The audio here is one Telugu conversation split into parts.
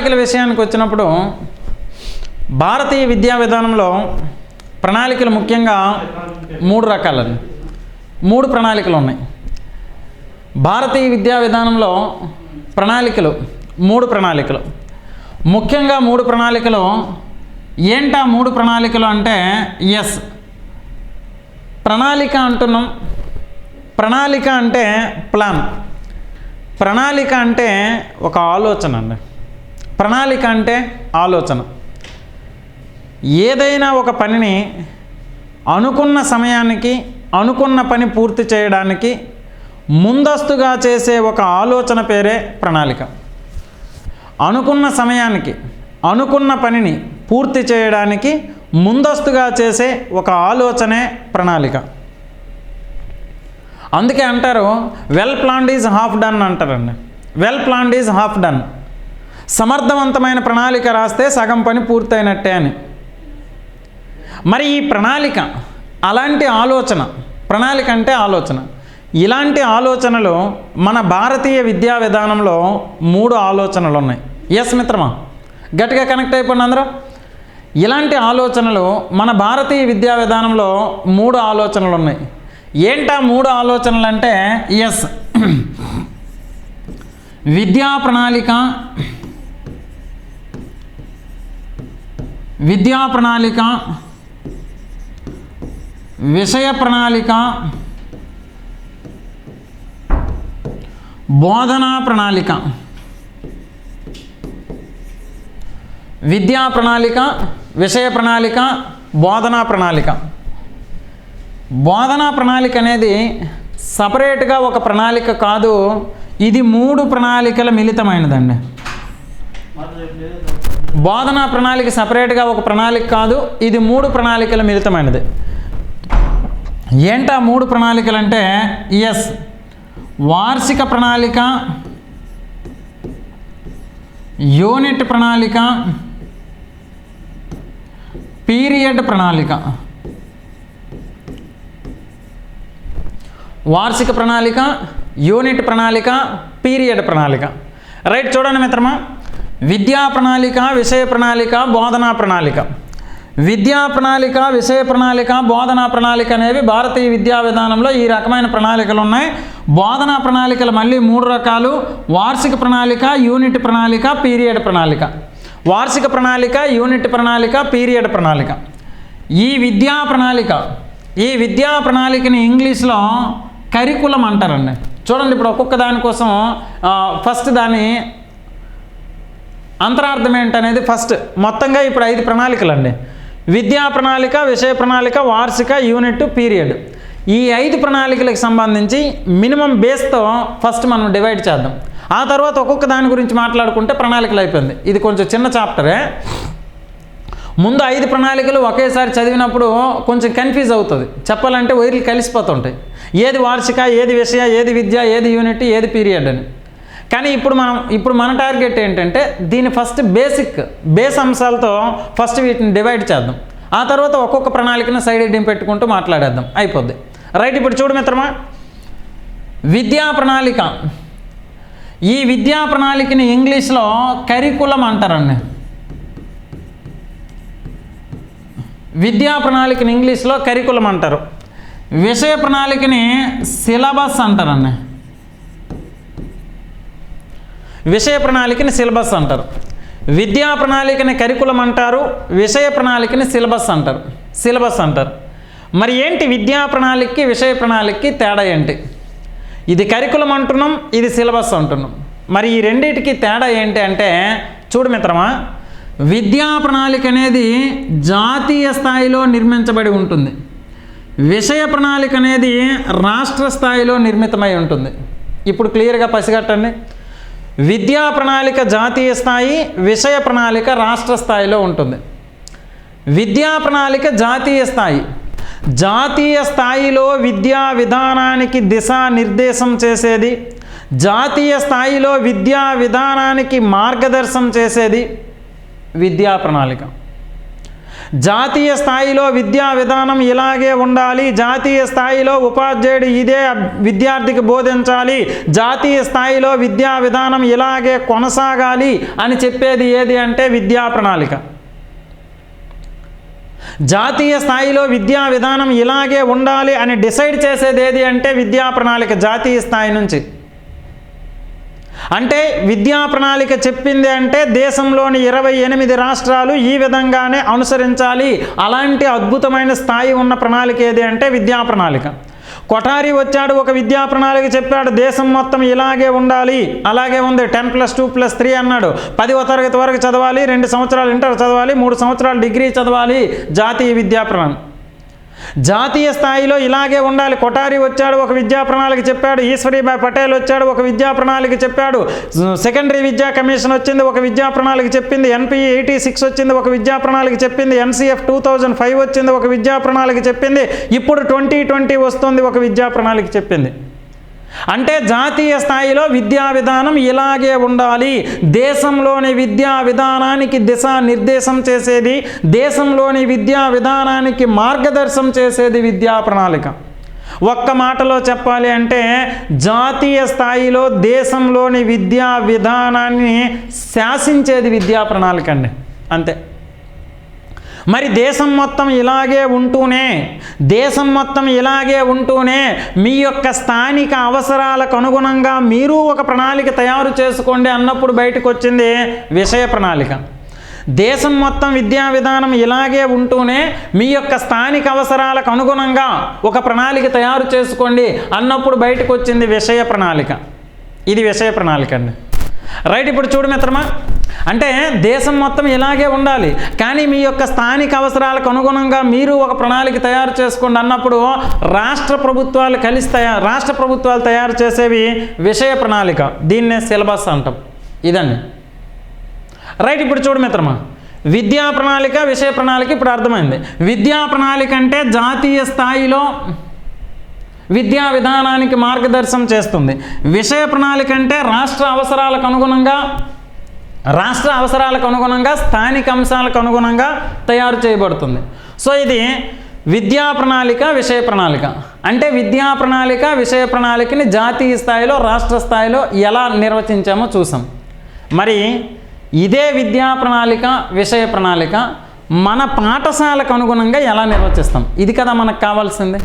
ప్రణాళికల విషయానికి వచ్చినప్పుడు భారతీయ విద్యా విధానంలో ప్రణాళికలు ముఖ్యంగా మూడు రకాలండి. మూడు ప్రణాళికలు ఉన్నాయి. భారతీయ విద్యా విధానంలో ప్రణాళికలు మూడు ప్రణాళికలు. ముఖ్యంగా మూడు ప్రణాళికలు ఏంటా మూడు ప్రణాళికలు అంటే ఎస్. ప్రణాళిక అంటున్నాం. ప్రణాళిక అంటే ప్లాన్. ప్రణాళిక అంటే ఒక ఆలోచన అండి. ప్రణాళిక అంటే ఆలోచన. ఏదైనా ఒక పనిని అనుకున్న సమయానికి అనుకున్న పని పూర్తి చేయడానికి ముందస్తుగా చేసే ఒక ఆలోచన పేరే ప్రణాళిక. అనుకున్న సమయానికి అనుకున్న పనిని పూర్తి చేయడానికి ముందస్తుగా చేసే ఒక ఆలోచనే ప్రణాళిక. అందుకే అంటారు well planned is half done అంటారండి. Well planned is half done సమర్థవంతమైన ప్రణాళిక రాస్తే సగం పని పూర్తయినట్టే అని. మరి ఈ ప్రణాళిక అలాంటి ఆలోచన ప్రణాళిక అంటే ఆలోచన. ఇలాంటి ఆలోచనలు మన భారతీయ విద్యా విధానంలో మూడు ఆలోచనలు ఉన్నాయి ఎస్ మిత్రమా? గట్టిగా కనెక్ట్ అయిపోండి అందరూ. ఇలాంటి ఆలోచనలు మన భారతీయ విద్యా విధానంలో మూడు ఆలోచనలు ఉన్నాయి ఏంటా మూడు ఆలోచనలు అంటే ఎస్ విద్యా ప్రణాళిక విద్యా ప్రణాళిక విషయ ప్రణాళిక బోధనా ప్రణాళిక. విద్యా ప్రణాళిక విషయ ప్రణాళిక బోధనా ప్రణాళిక. బోధనా ప్రణాళిక అనేది సపరేట్గా ఒక ప్రణాళిక కాదు ఇది మూడు ప్రణాళికల మిళితమైనదండి. బోధనా ప్రణాళిక సపరేట్గా ఒక ప్రణాళిక కాదు ఇది మూడు ప్రణాళికల మిళితమైనది. ఏంటా మూడు ప్రణాళికలు అంటే ఎస్ వార్షిక ప్రణాళిక యూనిట్ ప్రణాళిక పీరియడ్ ప్రణాళిక. వార్షిక ప్రణాళిక యూనిట్ ప్రణాళిక పీరియడ్ ప్రణాళిక. రైట్ చూడండి మిత్రమా. విద్యా ప్రణాళిక విషయ ప్రణాళిక బోధనా ప్రణాళిక. విద్యా ప్రణాళిక విషయ ప్రణాళిక బోధనా ప్రణాళిక అనేవి భారతీయ విద్యా విధానంలో ఈ రకమైన ప్రణాళికలు ఉన్నాయి. బోధనా ప్రణాళికలు మళ్ళీ మూడు రకాలు. వార్షిక ప్రణాళిక యూనిట్ ప్రణాళిక పీరియడ్ ప్రణాళిక. వార్షిక ప్రణాళిక యూనిట్ ప్రణాళిక పీరియడ్ ప్రణాళిక. ఈ విద్యా ప్రణాళిక ఈ విద్యా ప్రణాళికని ఇంగ్లీష్లో కరికులం అంటారండి. చూడండి ఇప్పుడు ఒక్కొక్క దానికోసం ఫస్ట్ దాన్ని అంతరార్థం ఏంటనేది ఫస్ట్. మొత్తంగా ఇప్పుడు ఐదు ప్రణాళికలు అండి విద్యా ప్రణాళిక విషయ ప్రణాళిక వార్షిక యూనిట్ పీరియడ్. ఈ ఐదు ప్రణాళికలకు సంబంధించి మినిమం బేస్తో ఫస్ట్ మనం డివైడ్ చేద్దాం. ఆ తర్వాత ఒక్కొక్క దాని గురించి మాట్లాడుకుంటే ప్రణాళికలు అయిపోయింది. ఇది కొంచెం చిన్న చాప్టరే. ముందు ఐదు ప్రణాళికలు ఒకేసారి చదివినప్పుడు కొంచెం కన్ఫ్యూజ్ అవుతుంది. చెప్పాలంటే వైర్లు కలిసిపోతుంటాయి. ఏది వార్షిక ఏది విషయ ఏది విద్య ఏది యూనిట్ ఏది పీరియడ్ అని. కానీ ఇప్పుడు మనం ఇప్పుడు మన టార్గెట్ ఏంటంటే దీని ఫస్ట్ బేసిక్ బేస్ అంశాలతో ఫస్ట్ వీటిని డివైడ్ చేద్దాం. ఆ తర్వాత ఒక్కొక్క ప్రణాళికను సైడ్ ఎడ్డింగ్ పెట్టుకుంటూ మాట్లాడేద్దాం. అయిపోద్ది. రైట్ ఇప్పుడు చూడు మిత్రమా. విద్యా ప్రణాళిక. ఈ విద్యా ప్రణాళికని ఇంగ్లీష్లో కరికులం అంటారండి. విద్యా ప్రణాళికని ఇంగ్లీష్లో కరికులం అంటారు. విషయ ప్రణాళికని సిలబస్ అంటారండి. విషయ ప్రణాళికని సిలబస్ అంటారు. విద్యా ప్రణాళికని కరికులం అంటారు విషయ ప్రణాళికని సిలబస్ అంటారు. సిలబస్ అంటారు. మరి ఏంటి విద్యా ప్రణాళికకి విషయ ప్రణాళికకి తేడా ఏంటి? ఇది కరికులం అంటున్నాం ఇది సిలబస్ అంటున్నాం. మరి ఈ రెండింటికి తేడా ఏంటి అంటే చూడు మిత్రమా విద్యా ప్రణాళిక అనేది జాతీయ స్థాయిలో నిర్మించబడి ఉంటుంది. విషయ ప్రణాళిక అనేది రాష్ట్ర స్థాయిలో నిర్మితమై ఉంటుంది. ఇప్పుడు క్లియర్గా పసిగట్టండి. విద్యా ప్రణాళిక జాతీయ స్థాయి విషయ ప్రణాళిక రాష్ట్ర స్థాయిలో ఉంటుంది. విద్యా ప్రణాళిక జాతీయ స్థాయి. జాతీయ స్థాయిలో విద్యా విధానానికి దిశానిర్దేశం చేసేది. జాతీయ స్థాయిలో విద్యా విధానానికి మార్గదర్శనం చేసేది విద్యా ప్రణాళిక. జాతీయ స్థాయిలో విద్యా విధానం ఇలాగే ఉండాలి. జాతీయ స్థాయిలో ఉపాధ్యాయుడు ఇదే విద్యార్థికి బోధించాలి. జాతీయ స్థాయిలో విద్యా విధానం ఇలాగే కొనసాగాలి అని చెప్పేది ఏది అంటే విద్యా ప్రణాళిక. జాతీయ స్థాయిలో విద్యా విధానం ఇలాగే ఉండాలి అని డిసైడ్ చేసేది ఏది అంటే విద్యా ప్రణాళిక జాతీయ స్థాయి నుంచి. అంటే విద్యా ప్రణాళిక చెప్పింది అంటే దేశంలోని ఇరవై ఎనిమిది రాష్ట్రాలు ఈ విధంగానే అనుసరించాలి. అలాంటి అద్భుతమైన స్థాయి ఉన్న ప్రణాళిక ఏది అంటే విద్యా ప్రణాళిక. కొఠారి వచ్చాడు ఒక విద్యా ప్రణాళిక చెప్పాడు దేశం మొత్తం ఇలాగే ఉండాలి అలాగే ఉంది ten plus two plus three అన్నాడు. పదివ తరగతి వరకు చదవాలి రెండు సంవత్సరాలు ఇంటర్ చదవాలి మూడు సంవత్సరాలు డిగ్రీ చదవాలి జాతీయ విద్యా ప్రణాళిక. జాతీయ స్థాయిలో ఇలాగే ఉండాలి. కొఠారి వచ్చాడు ఒక విద్యా ప్రణాళిక చెప్పాడు ఈశ్వరీభాయ్ పటేల్ వచ్చాడు ఒక విద్యా ప్రణాళిక చెప్పాడు సెకండరీ విద్యా కమిషన్ వచ్చింది ఒక విద్యా ప్రణాళిక చెప్పింది ఎన్పిఈ ఎయిటీ సిక్స్ వచ్చింది ఒక విద్యా ప్రణాళిక చెప్పింది ఎన్సీఎఫ్ టూ థౌజండ్ ఫైవ్ వచ్చింది ఒక విద్యా ప్రణాళిక చెప్పింది ఇప్పుడు ట్వంటీ ట్వంటీ వస్తుంది ఒక విద్యా ప్రణాళిక చెప్పింది. అంటే జాతీయ స్థాయిలో విద్యా విధానం ఇలాగే ఉండాలి. దేశంలోని విద్యా విధానానికి దిశ నిర్దేశం చేసేది దేశంలోని విద్యా విధానానికి మార్గదర్శనం చేసేది విద్యా ప్రణాళిక. ఒక్క మాటలో చెప్పాలి అంటే జాతీయ స్థాయిలో దేశంలోని విద్యా విధానాన్ని శాసించేది విద్యా ప్రణాళిక అండి. అంతే. మరి దేశం మొత్తం ఇలాగే ఉంటూనే దేశం మొత్తం ఇలాగే ఉంటూనే మీ యొక్క స్థానిక అవసరాలకు అనుగుణంగా మీరు ఒక ప్రణాళిక తయారు చేసుకోండి అన్నప్పుడు బయటకు వచ్చింది విషయ ప్రణాళిక. దేశం మొత్తం విద్యా విధానం ఇలాగే ఉంటూనే మీ యొక్క స్థానిక అవసరాలకు అనుగుణంగా ఒక ప్రణాళిక తయారు చేసుకోండి అన్నప్పుడు బయటకు వచ్చింది విషయ ప్రణాళిక. ఇది విషయ ప్రణాళిక అండి. రైట్ ఇప్పుడు చూడు మిత్రమా. అంటే దేశం మొత్తం ఇలాగే ఉండాలి. కానీ మీ యొక్క స్థానిక అవసరాలకు అనుగుణంగా మీరు ఒక ప్రణాళిక తయారు చేసుకోండి అన్నప్పుడు రాష్ట్ర ప్రభుత్వాలు కలిసి తయారు రాష్ట్ర ప్రభుత్వాలు తయారు చేసేవి విషయ ప్రణాళిక. దీన్నే సిలబస్ అంటాం. ఇదండి. రైట్ ఇప్పుడు చూడు మిత్రమా. విద్యా ప్రణాళిక విషయ ప్రణాళిక ఇప్పుడు అర్థమైంది. విద్యా ప్రణాళిక అంటే జాతీయ స్థాయిలో విద్యా విధానానికి మార్గదర్శనం చేస్తుంది. విషయ ప్రణాళిక అంటే రాష్ట్ర అవసరాలకు అనుగుణంగా రాష్ట్ర అవసరాలకు అనుగుణంగా స్థానిక అంశాలకు అనుగుణంగా తయారు చేయబడుతుంది. సో ఇది విద్యా ప్రణాళిక విషయ ప్రణాళిక. అంటే విద్యా ప్రణాళిక విషయ ప్రణాళికని జాతీయ స్థాయిలో రాష్ట్ర స్థాయిలో ఎలా నిర్వచించామో చూసాం. మరి ఇదే విద్యా ప్రణాళిక విషయ ప్రణాళిక మన పాఠశాలకు అనుగుణంగా ఎలా నిర్వచిస్తాం? ఇది కదా మనకు కావాల్సింది.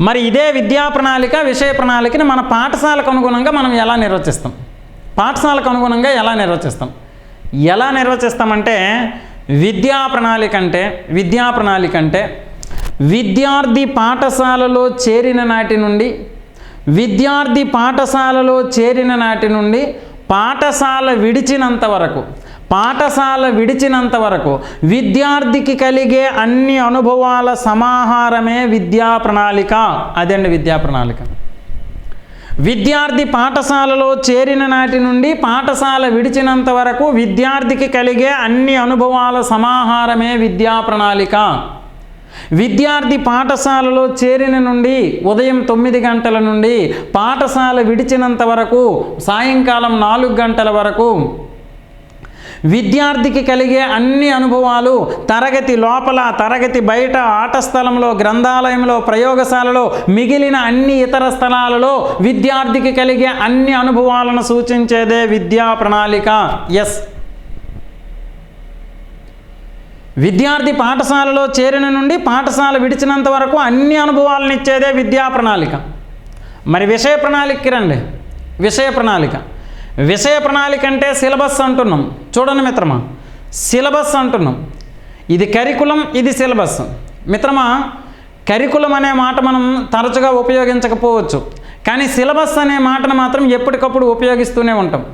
మరి ఇదే విద్యా ప్రణాళిక విషయ ప్రణాళికని మన పాఠశాలకు అనుగుణంగా మనం ఎలా నిర్వచిస్తాం? పాఠశాలకు అనుగుణంగా ఎలా నిర్వచిస్తాం? ఎలా నిర్వచిస్తామంటే విద్యా ప్రణాళిక అంటే విద్యా ప్రణాళిక అంటే విద్యార్థి పాఠశాలలో చేరిన నాటి నుండి విద్యార్థి పాఠశాలలో చేరిన నాటి నుండి పాఠశాల విడిచినంత వరకు పాఠశాల విడిచినంత వరకు విద్యార్థికి కలిగే అన్ని అనుభవాల సమాహారమే విద్యా ప్రణాళిక. అదండి విద్యా ప్రణాళిక. విద్యార్థి పాఠశాలలో చేరిన నాటి నుండి పాఠశాల విడిచినంత వరకు విద్యార్థికి కలిగే అన్ని అనుభవాల సమాహారమే విద్యా ప్రణాళిక. విద్యార్థి పాఠశాలలో చేరిన నుండి ఉదయం తొమ్మిది గంటల నుండి పాఠశాల విడిచినంత వరకు సాయంకాలం నాలుగు గంటల వరకు విద్యార్థికి కలిగే అన్ని అనుభవాలు తరగతి లోపల తరగతి బయట ఆట స్థలంలో గ్రంథాలయంలో ప్రయోగశాలలో మిగిలిన అన్ని ఇతర స్థలాలలో విద్యార్థికి కలిగే అన్ని అనుభవాలను సూచించేదే విద్యా ప్రణాళిక. ఎస్ విద్యార్థి పాఠశాలలో చేరిన నుండి పాఠశాల విడిచినంత వరకు అన్ని అనుభవాలను ఇచ్చేదే విద్యా ప్రణాళిక. మరి విషయ ప్రణాళికకి రండి. విషయ ప్రణాళిక. విషయ ప్రణాళిక అంటే సిలబస్ అంటున్నాం. చూడండి మిత్రమా సిలబస్ అంటున్నాం. ఇది కరికులం ఇది సిలబస్. మిత్రమా కరికులం అనే మాట మనం తరచుగా ఉపయోగించకపోవచ్చు. కానీ సిలబస్ అనే మాటను మాత్రం ఎప్పటికప్పుడు ఉపయోగిస్తూనే ఉంటాం.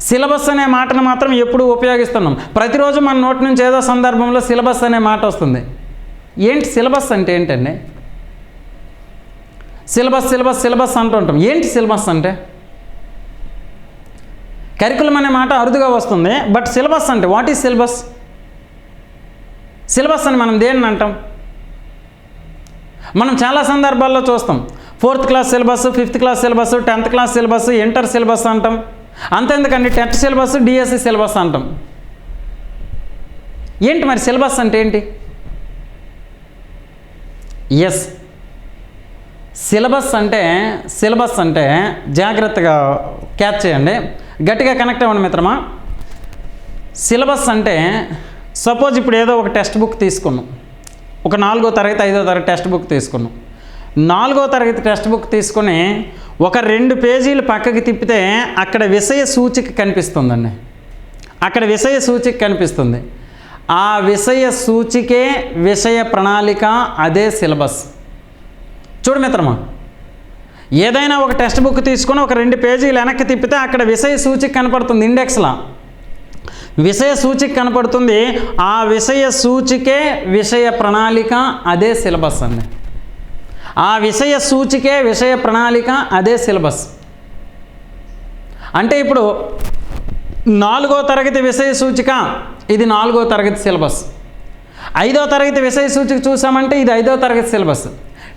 సిలబస్ అనే మాటను మాత్రం ఎప్పుడు ఉపయోగిస్తున్నాం. ప్రతిరోజు మన నోటి నుంచి ఏదో సందర్భంలో సిలబస్ అనే మాట వస్తుంది. ఏంటి సిలబస్ అంటే ఏంటండి? సిలబస్ సిలబస్ సిలబస్ అంటుంటాం ఏంటి సిలబస్ అంటే? కరికులం అనే మాట అరుదుగా వస్తుంది. బట్ సిలబస్ అంటే వాట్ ఈజ్ సిలబస్ సిలబస్ అని మనం దేన్ని అంటాం? మనం చాలా సందర్భాల్లో చూస్తాం. Fourth class syllabus fifth class syllabus tenth class syllabus inter syllabus అంటాం. అంతెందుకండి? టెట్ సిలబస్ డిఎస్సి సిలబస్ అంటాం. ఏంటి మరి సిలబస్ అంటే ఏంటి? ఎస్ సిలబస్ అంటే సిలబస్ అంటే జాగ్రత్తగా క్యాచ్ చేయండి. గట్టిగా కనెక్ట్ అవ్వండి మిత్రమా. సిలబస్ అంటే సపోజ్ ఇప్పుడు ఏదో ఒక టెక్స్ట్ బుక్ తీసుకున్నాం. ఒక నాలుగో తరగతి ఐదో తరగతి టెక్స్ట్ బుక్ తీసుకున్నాం. నాలుగో తరగతి టెక్స్ట్ బుక్ తీసుకొని ఒక రెండు పేజీలు పక్కకి తిప్పితే అక్కడ విషయ సూచిక కనిపిస్తుందండి. అక్కడ విషయ సూచిక కనిపిస్తుంది. ఆ విషయ సూచికే విషయ ప్రణాళిక అదే సిలబస్ చూడు మిత్రమా. ఏదైనా ఒక టెక్స్ట్ బుక్ తీసుకొని ఒక రెండు పేజీలు వెనక్కి తిప్పితే అక్కడ విషయ సూచిక కనపడుతుంది ఇండెక్స్లా. విషయ సూచిక కనపడుతుంది ఆ విషయ సూచికే విషయ ప్రణాళిక అదే సిలబస్ అండి. ఆ విషయ సూచికే విషయ ప్రణాళిక అదే సిలబస్. అంటే ఇప్పుడు నాలుగో తరగతి విషయ సూచిక ఇది నాలుగో తరగతి సిలబస్. ఐదో తరగతి విషయ సూచిక చూసామంటే ఇది ఐదో తరగతి syllabus.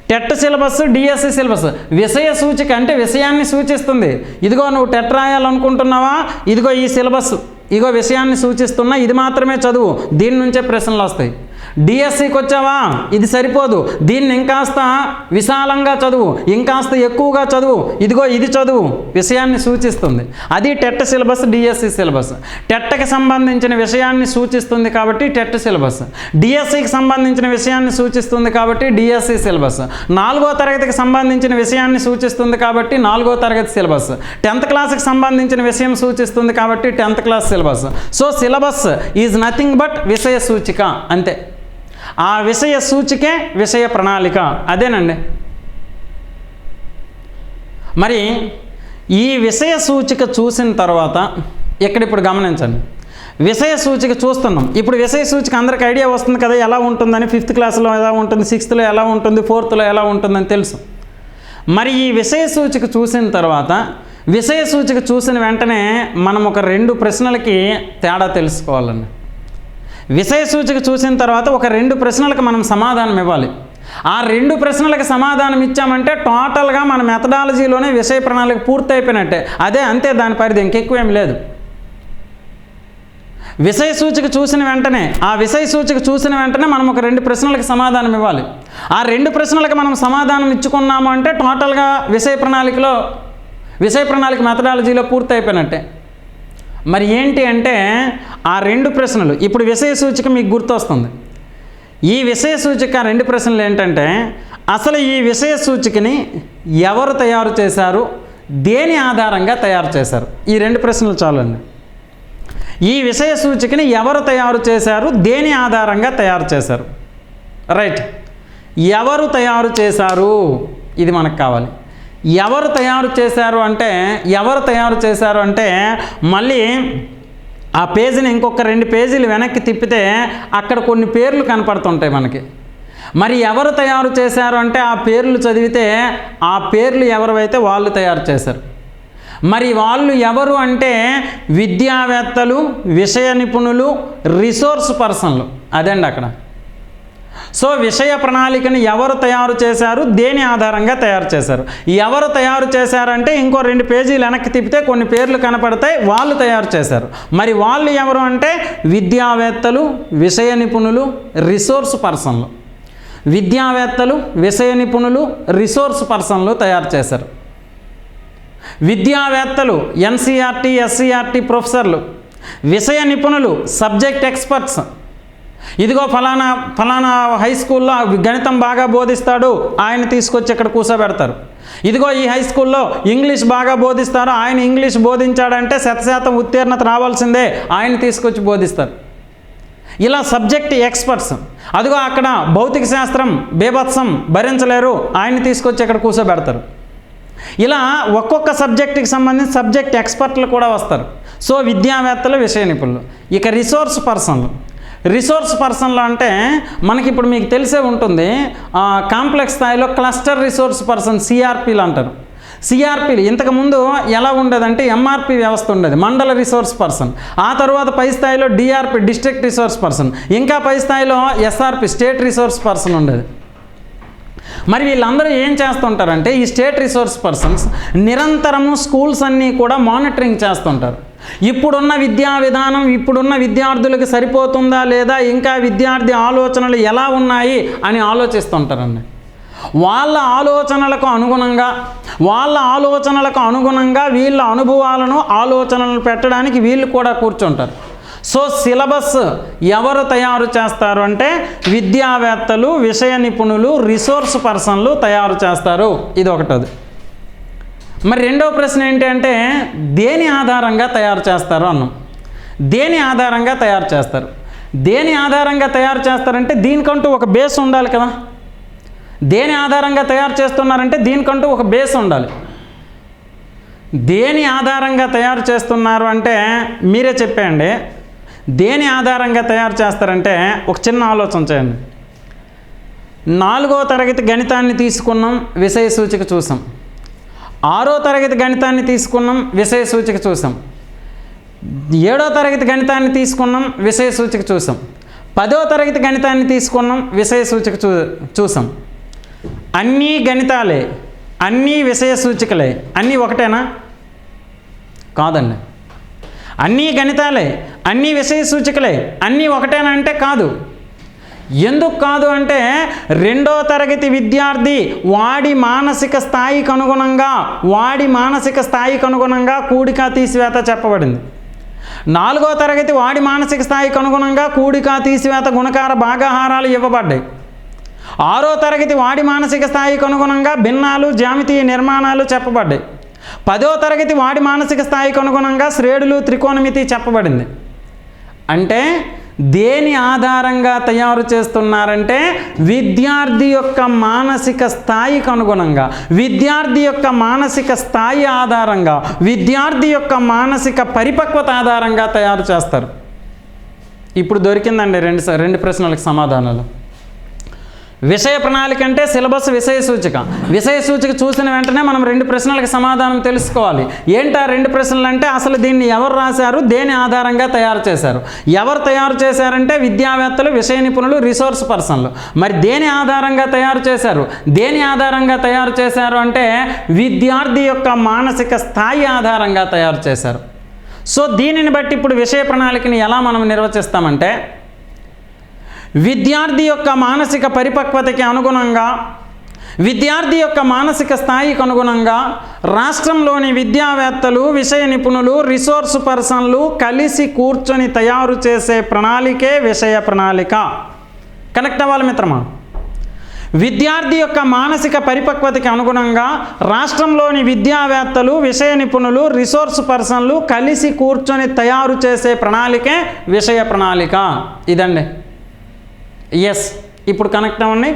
TET syllabus DSC syllabus. విషయ సూచిక అంటే విషయాన్ని సూచిస్తుంది. ఇదిగో నువ్వు టెట్ రాయాలనుకుంటున్నావా? ఇదిగో ఈ సిలబస్. ఇగో విషయాన్ని సూచిస్తున్నా ఇది మాత్రమే చదువు. దీని నుంచే ప్రశ్నలు వస్తాయి. డిఎస్సికి వచ్చావా? ఇది సరిపోదు. దీన్ని ఇంకాస్త విశాలంగా చదువు. ఇంకాస్త ఎక్కువగా చదువు. ఇదిగో ఇది చదువు. విషయాన్ని సూచిస్తుంది. అది టెట్ సిలబస్ డిఎస్సి సిలబస్. టెట్కి సంబంధించిన విషయాన్ని సూచిస్తుంది కాబట్టి టెట్ సిలబస్. డిఎస్సికి సంబంధించిన విషయాన్ని సూచిస్తుంది కాబట్టి డిఎస్సి సిలబస్. నాలుగో తరగతికి సంబంధించిన విషయాన్ని సూచిస్తుంది కాబట్టి నాలుగో తరగతి సిలబస్. టెన్త్ క్లాస్కి సంబంధించిన విషయం సూచిస్తుంది కాబట్టి tenth class syllabus. So syllabus is nothing but విషయ సూచిక. అంతే. ఆ విషయ సూచికే విషయ ప్రణాళిక. అదేనండి. మరి ఈ విషయ సూచిక చూసిన తర్వాత ఇక్కడ ఇప్పుడు గమనించండి. విషయ సూచిక చూస్తున్నాం. ఇప్పుడు విషయ సూచిక అందరికి ఐడియా వస్తుంది కదా ఎలా ఉంటుందని ఫిఫ్త్ క్లాస్లో ఎలా ఉంటుంది సిక్స్త్లో ఎలా ఉంటుంది ఫోర్త్లో ఎలా ఉంటుందని తెలుసు. మరి ఈ విషయ సూచిక చూసిన తర్వాత విషయ సూచిక చూసిన వెంటనే మనం ఒక రెండు ప్రశ్నలకి తేడా తెలుసుకోవాలండి. విషయ సూచిక చూసిన తర్వాత ఒక రెండు ప్రశ్నలకు మనం సమాధానం ఇవ్వాలి. ఆ రెండు ప్రశ్నలకు సమాధానం ఇచ్చామంటే టోటల్గా మన మెథడాలజీలోనే విషయ ప్రణాళిక పూర్తి అయిపోయినట్టే అదే అంతే దాని పరిధి ఇంకెక్కువేం లేదు. విషయ సూచిక చూసిన వెంటనే ఆ విషయ సూచిక చూసిన వెంటనే మనం ఒక రెండు ప్రశ్నలకు సమాధానం ఇవ్వాలి. ఆ రెండు ప్రశ్నలకు మనం సమాధానం ఇచ్చుకున్నాము అంటే టోటల్గా విషయ ప్రణాళికలో విషయ ప్రణాళిక మెథడాలజీలో పూర్తి అయిపోయినట్టే మరి ఏంటి అంటే ఆ రెండు ప్రశ్నలు. ఇప్పుడు విషయ సూచిక మీకు గుర్తొస్తుంది. ఈ విషయ సూచిక రెండు ప్రశ్నలు ఏంటంటే అసలు ఈ విషయ సూచికని ఎవరు తయారు చేశారు? దేని ఆధారంగా తయారు చేశారు? ఈ రెండు ప్రశ్నలు చాలండి. ఈ విషయ సూచికని ఎవరు తయారు చేశారు? దేని ఆధారంగా తయారు చేశారు? రైట్. ఎవరు తయారు చేశారు? ఇది మనకు కావాలి. ఎవరు తయారు చేశారు అంటే ఎవరు తయారు చేశారు అంటే మళ్ళీ ఆ పేజీని ఇంకొక రెండు పేజీలు వెనక్కి తిప్పితే అక్కడ కొన్ని పేర్లు కనపడుతుంటాయి మనకి. మరి ఎవరు తయారు చేశారు అంటే ఆ పేర్లు చదివితే ఆ పేర్లు ఎవరైతే వాళ్ళు తయారు చేశారు. మరి వాళ్ళు ఎవరు అంటే విద్యావేత్తలు విషయ నిపుణులు రిసోర్స్ పర్సన్లు. అదండి అక్కడ. సో విషయ ప్రణాళికని ఎవరు తయారు చేశారు? దేని ఆధారంగా తయారు చేశారు? ఎవరు తయారు చేశారంటే ఇంకో రెండు పేజీలు వెనక్కి తిప్పితే కొన్ని పేర్లు కనపడతాయి వాళ్ళు తయారు చేశారు. మరి వాళ్ళు ఎవరు అంటే? విద్యావేత్తలు విషయ నిపుణులు రిసోర్స్ పర్సన్లు. విద్యావేత్తలు విషయ నిపుణులు రిసోర్స్ పర్సన్లు తయారు చేశారు. విద్యావేత్తలు ఎన్సీఆర్టీ ఎస్సీఆర్టీ ప్రొఫెసర్లు. విషయ నిపుణులు సబ్జెక్ట్ ఎక్స్పర్ట్స్. ఇదిగో ఫలానా ఫలానా హై స్కూల్లో గణితం బాగా బోధిస్తాడు ఆయన తీసుకొచ్చి ఇక్కడ కూర్చోబెడతారు ఇదిగో ఈ హై స్కూల్లో ఇంగ్లీష్ బాగా బోధిస్తారు ఆయన ఇంగ్లీష్ బోధించాడంటే శతశాతం ఉత్తీర్ణత రావాల్సిందే ఆయన తీసుకొచ్చి బోధిస్తారు. ఇలా సబ్జెక్ట్ ఎక్స్పర్ట్స్ అదిగో అక్కడ భౌతిక శాస్త్రం బేభత్సం భరించలేరు ఆయన తీసుకొచ్చి ఇక్కడ కూర్చోబెడతారు ఇలా ఒక్కొక్క సబ్జెక్టుకి సంబంధించి సబ్జెక్ట్ ఎక్స్పర్ట్లు కూడా వస్తారు. సో విద్యావేత్తలు విషయ నిపుణులు. ఇక రిసోర్స్ పర్సన్లు రిసోర్స్ పర్సన్లు అంటే మనకి ఇప్పుడు మీకు తెలిసే ఉంటుంది కాంప్లెక్స్ స్థాయిలో క్లస్టర్ రిసోర్స్ పర్సన్ సిఆర్పీలు అంటారు. సిఆర్పీలు ఇంతకుముందు ఎలా ఉండేదంటే ఎంఆర్పి వ్యవస్థ ఉండేది మండల రిసోర్స్ పర్సన్. ఆ తర్వాత పై స్థాయిలో డిఆర్పి డిస్ట్రిక్ట్ రిసోర్స్ పర్సన్. ఇంకా పై స్థాయిలో ఎస్ఆర్పి స్టేట్ రిసోర్స్ పర్సన్ ఉండేది. మరి వీళ్ళందరూ ఏం చేస్తుంటారంటే ఈ స్టేట్ రిసోర్స్ పర్సన్స్ నిరంతరము స్కూల్స్ అన్నీ కూడా మానిటరింగ్ చేస్తుంటారు. ఇప్పుడున్న విద్యా విధానం ఇప్పుడున్న విద్యార్థులకు సరిపోతుందా లేదా ఇంకా విద్యార్థి ఆలోచనలు ఎలా ఉన్నాయి అని ఆలోచిస్తుంటారండి. వాళ్ళ ఆలోచనలకు అనుగుణంగా వాళ్ళ ఆలోచనలకు అనుగుణంగా వీళ్ళ అనుభవాలను ఆలోచనలు పెట్టడానికి వీళ్ళు కూడా కూర్చుంటారు. సో సిలబస్ ఎవరు తయారు చేస్తారు అంటే విద్యావేత్తలు విషయ నిపుణులు రిసోర్స్ పర్సన్లు తయారు చేస్తారు. ఇది ఒకటది. మరి రెండో ప్రశ్న ఏంటంటే దేని ఆధారంగా తయారు చేస్తారు అన్నం? దేని ఆధారంగా తయారు చేస్తారు? దేని ఆధారంగా తయారు చేస్తారంటే దీనికంటూ ఒక బేస్ ఉండాలి కదా. దేని ఆధారంగా తయారు చేస్తున్నారంటే దీనికంటూ ఒక బేస్ ఉండాలి. దేని ఆధారంగా తయారు చేస్తున్నారు అంటే మీరే చెప్పేయండి. దేని ఆధారంగా తయారు చేస్తారంటే ఒక చిన్న ఆలోచన చేయండి. నాలుగో తరగతి గణితాన్ని తీసుకున్నాం విషయ సూచిక చూసాం. ఆరో తరగతి గణితాన్ని తీసుకున్నాం విషయ సూచిక చూసాం. ఏడో తరగతి గణితాన్ని తీసుకున్నాం విషయ సూచిక చూసాం. పదో తరగతి గణితాన్ని తీసుకున్నాం విషయ సూచిక చూ చూసాం. అన్నీ గణితాలే అన్నీ విషయ సూచికలే. అన్నీ ఒకటేనా? కాదండి. అన్నీ గణితాలే అన్నీ విషయ సూచికలే అన్నీ ఒకటేనా అంటే కాదు. ఎందుకు కాదు అంటే రెండో తరగతి విద్యార్థి వాడి మానసిక స్థాయికి అనుగుణంగా వాడి మానసిక స్థాయికి అనుగుణంగా కూడిక తీసివేత చెప్పబడింది. నాలుగో తరగతి వాడి మానసిక స్థాయికి అనుగుణంగా కూడిక తీసివేత గుణకార భాగాహారాలు ఇవ్వబడ్డాయి. ఆరో తరగతి వాడి మానసిక స్థాయికి అనుగుణంగా భిన్నాలు జామితీయ నిర్మాణాలు చెప్పబడ్డాయి. పదో తరగతి వాడి మానసిక స్థాయికి అనుగుణంగా శ్రేణులు త్రికోణమితి చెప్పబడింది. అంటే దేని ఆధారంగా తయారు చేస్తున్నారంటే విద్యార్థి యొక్క మానసిక స్థాయికి అనుగుణంగా విద్యార్థి యొక్క మానసిక స్థాయి ఆధారంగా విద్యార్థి యొక్క మానసిక పరిపక్వత ఆధారంగా తయారు చేస్తారు. ఇప్పుడు దొరికిందండి రెండు రెండు ప్రశ్నలకు సమాధానాలు. విషయ ప్రణాళిక అంటే సిలబస్ విషయ సూచిక. విషయ సూచిక చూసిన వెంటనే మనం రెండు ప్రశ్నలకు సమాధానం తెలుసుకోవాలి. ఏంటా రెండు ప్రశ్నలు అంటే అసలు దీన్ని ఎవరు రాశారు? దేని ఆధారంగా తయారు చేశారు? ఎవరు తయారు చేశారంటే విద్యావేత్తలు విషయ నిపుణులు రిసోర్స్ పర్సన్లు. మరి దేని ఆధారంగా తయారు చేశారు? దేని ఆధారంగా తయారు చేశారు అంటే విద్యార్థి యొక్క మానసిక స్థాయి ఆధారంగా తయారు చేశారు. సో దీనిని బట్టి ఇప్పుడు విషయ ప్రణాళికని ఎలా మనం నిర్వచిస్తామంటే విద్యార్థి యొక్క మానసిక పరిపక్వతకి అనుగుణంగా విద్యార్థి యొక్క మానసిక స్థాయికి అనుగుణంగా రాష్ట్రంలోని విద్యావేత్తలు విషయ నిపుణులు రిసోర్స్ పర్సన్లు కలిసి కూర్చొని తయారు చేసే ప్రణాళికే విషయ ప్రణాళిక. కనెక్ట్ అవ్వాలి మిత్రమా? విద్యార్థి యొక్క మానసిక పరిపక్వతకి అనుగుణంగా రాష్ట్రంలోని విద్యావేత్తలు విషయ నిపుణులు రిసోర్స్ పర్సన్లు కలిసి కూర్చొని తయారు చేసే ప్రణాళికే విషయ ప్రణాళిక. ఇదండి. ఎస్ ఇప్పుడు కనెక్ట్ అవ్వండి.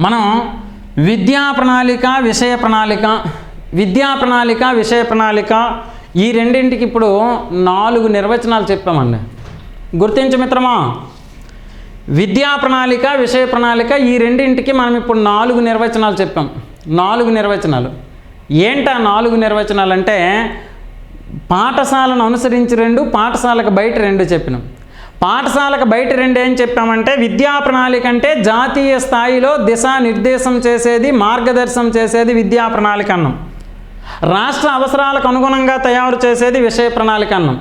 మనం విద్యా ప్రణాళిక విషయ ప్రణాళిక విద్యా ప్రణాళిక విషయ ప్రణాళిక ఈ రెండింటికి ఇప్పుడు నాలుగు నిర్వచనాలు చెప్పామండి. గుర్తించు మిత్రమా? విద్యా ప్రణాళిక విషయ ప్రణాళిక ఈ రెండింటికి మనం ఇప్పుడు నాలుగు నిర్వచనాలు చెప్పాం. నాలుగు నిర్వచనాలు. ఏంటా నాలుగు నిర్వచనాలు అంటే పాఠశాలను అనుసరించి రెండు పాఠశాలకు బయట రెండు చెప్పినాం. పాఠశాలకు బయట రెండేం చెప్పామంటే విద్యా ప్రణాళిక అంటే జాతీయ స్థాయిలో దిశానిర్దేశం చేసేది మార్గదర్శనం చేసేది విద్యా ప్రణాళిక అన్నం. రాష్ట్ర అవసరాలకు అనుగుణంగా తయారు చేసేది విషయ ప్రణాళిక అన్నం.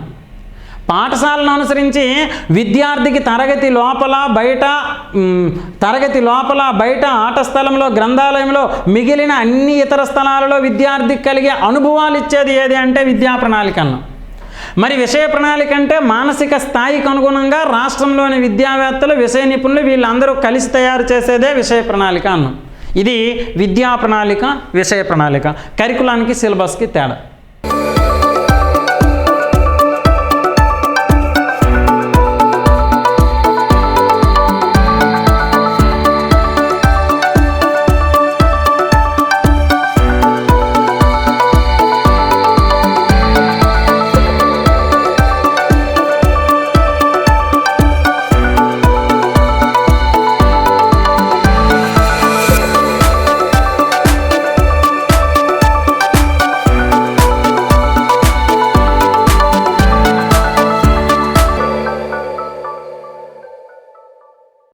పాఠశాలను అనుసరించి విద్యార్థికి తరగతి లోపల బయట తరగతి లోపల బయట ఆట స్థలంలో గ్రంథాలయంలో మిగిలిన అన్ని ఇతర స్థలాలలో విద్యార్థికి కలిగే అనుభవాలు ఇచ్చేది ఏది అంటే విద్యా ప్రణాళిక అన్నం. మరి విషయ ప్రణాళిక అంటే మానసిక స్థాయికి అనుగుణంగా రాష్ట్రంలోని విద్యావేత్తలు విషయ నిపుణులు వీళ్ళందరూ కలిసి తయారు చేసేదే విషయ ప్రణాళిక అన్నాం. ఇది విద్యా ప్రణాళిక విషయ ప్రణాళిక. కరికులానికి సిలబస్కి తేడా.